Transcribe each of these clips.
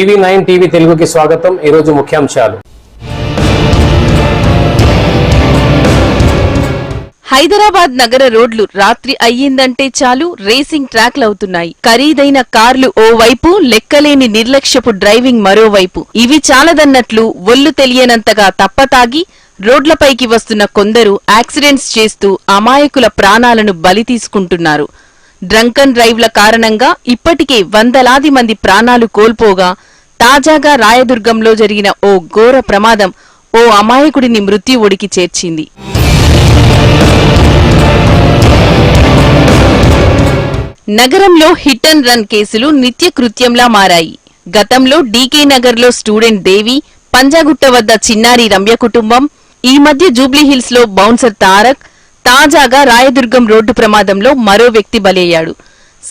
EV nine TV తెలుగుకి స్వాగతం. ఈరోజు ముఖ్యాంశాలు. హైదరాబాద్ నగర రోడ్లు రాత్రి అయ్యిందంటే చాలు రేసింగ్ ట్రాక్లు అవుతున్నాయి. ఖరీదైన కార్లు ఓవైపు లెక్కలేని నిర్లక్ష్యపు డ్రైవింగ్ మరోవైపు ఇవి చాలదన్నట్లు ఒళ్ళు తెలియనంతగా తప్పతాగి రోడ్లపైకి వస్తున్న కొందరు యాక్సిడెంట్స్ చేస్తూ అమాయకుల ప్రాణాలను బలి తీసుకుంటున్నారు. డ్రంకన్ డ్రైవ్ల కారణంగా ఇప్పటికే వందలాది మంది ప్రాణాలు కోల్పోగా తాజాగా రాయదుర్గంలో జరిగిన ఓ ఘోర ప్రమాదం ఓ అమాయకుడిని మృత్యు ఒడికి చేర్చింది. నగరంలో హిట్ అండ్ రన్ కేసులు నిత్యకృత్యంలా మారాయి. గతంలో డీకే నగర్లో స్టూడెంట్ దేవి పంజాగుట్ట వద్ద చిన్నారి రమ్య కుటుంబం ఈ మధ్య జూబ్లీహిల్స్లో బౌన్సర్ తారక్ తాజాగా రాయదుర్గం రోడ్డు ప్రమాదంలో మరో వ్యక్తి బలయ్యాడు.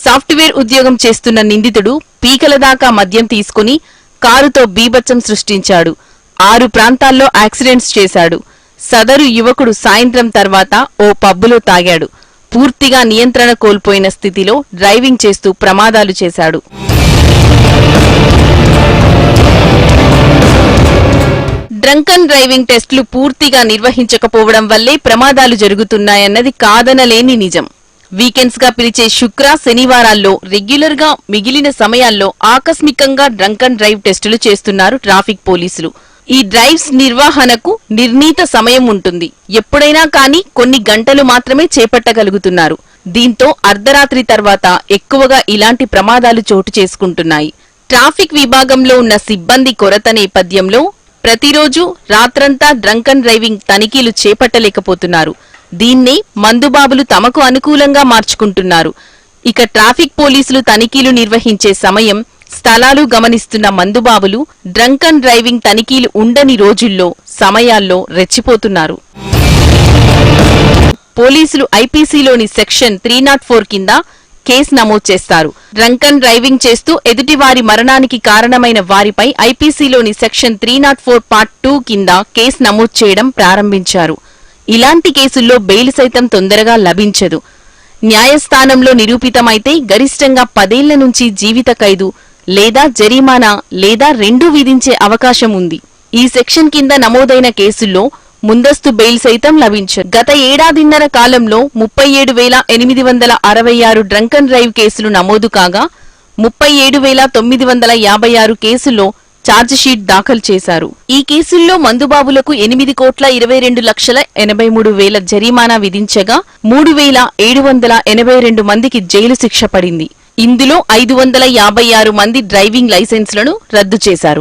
సాఫ్ట్వేర్ ఉద్యోగం చేస్తున్న నిందితుడు పీకల దాకా మద్యం తీసుకుని కారుతో బీభత్సం సృష్టించాడు. ఆరు ప్రాంతాల్లో యాక్సిడెంట్స్ చేశాడు. సదరు యువకుడు సాయంత్రం తర్వాత ఓ పబ్బులో తాగాడు. పూర్తిగా నియంత్రణ కోల్పోయిన స్థితిలో డ్రైవింగ్ చేస్తూ ప్రమాదాలు చేశాడు. డ్రంకన్ డ్రైవింగ్ టెస్టులు పూర్తిగా నిర్వహించకపోవడం వల్లే ప్రమాదాలు జరుగుతున్నాయన్నది కాదనలేని నిజం. వీకెండ్స్గా పిలిచే శుక్ర శనివారాల్లో రెగ్యులర్గా మిగిలిన సమయాల్లో ఆకస్మికంగా డ్రంకన్ డ్రైవ్ టెస్టులు చేస్తున్నారు ట్రాఫిక్ పోలీసులు. ఈ డ్రైవ్స్ నిర్వహణకు నిర్ణీత సమయం ఉంటుంది. ఎప్పుడైనా కానీ కొన్ని గంటలు మాత్రమే చేపట్టగలుగుతున్నారు. దీంతో అర్ధరాత్రి తర్వాత ఎక్కువగా ఇలాంటి ప్రమాదాలు చోటు చేసుకుంటున్నాయి. ట్రాఫిక్ విభాగంలో ఉన్న సిబ్బంది కొరత నేపథ్యంలో ప్రతిరోజు రాత్రంతా డ్రంకన్ డ్రైవింగ్ తనిఖీలు చేపట్టలేకపోతున్నారు. దీన్నే మందుబాబులు తమకు అనుకూలంగా మార్చుకుంటున్నారు. ఇక ట్రాఫిక్ పోలీసులు తనిఖీలు నిర్వహించే సమయం స్థలాలు గమనిస్తున్న మందుబాబులు డ్రంకన్ డ్రైవింగ్ తనిఖీలు ఉండని రోజుల్లో సమయాల్లో రెచ్చిపోతున్నారు. పోలీసులు ఐపీసీలోని సెక్షన్ త్రీ నాట్ ఫోర్ కింద కేసు నమోదు చేస్తారు. డ్రంకన్ డ్రైవింగ్ చేస్తూ ఎదుటివారి మరణానికి కారణమైన వారిపై ఐపీసీలోని section three nought four part two కింద కేసు నమోదు చేయడం ప్రారంభించారు. ఇలాంటి కేసుల్లో బెయిల్ సైతం తొందరగా లభించదు. న్యాయస్థానంలో నిరూపితమైతే గరిష్టంగా పదేళ్ళ నుంచి జీవిత ఖైదు లేదా జరిమానా లేదా రెండూ విధించే అవకాశం ఉంది. ఈ సెక్షన్ కింద నమోదైన కేసుల్లో ముందస్తు బెయిల్ సైతం లభించారు గత ఏడాదిన్నర కాలంలో ముప్పై ఏడు వేల ఎనిమిది వందల అరవై ఆరు డ్రంకన్ డ్రైవ్ కేసులు నమోదు కాగా ముప్పై ఏడు వేల తొమ్మిది వందల యాభై ఆరు కేసుల్లో ఛార్జిషీట్ దాఖలు చేశారు. ఈ కేసుల్లో మందుబాబులకు ఎనిమిది కోట్ల ఇరవై రెండు లక్షల ఎనభై మూడు వేల జరిమానా విధించగా మూడు వేల ఏడు వందల ఎనభై రెండు మందికి జైలు శిక్ష పడింది. ఇందులో ఐదు వందల యాభై ఆరు మంది డ్రైవింగ్ లైసెన్సులను రద్దు చేశారు.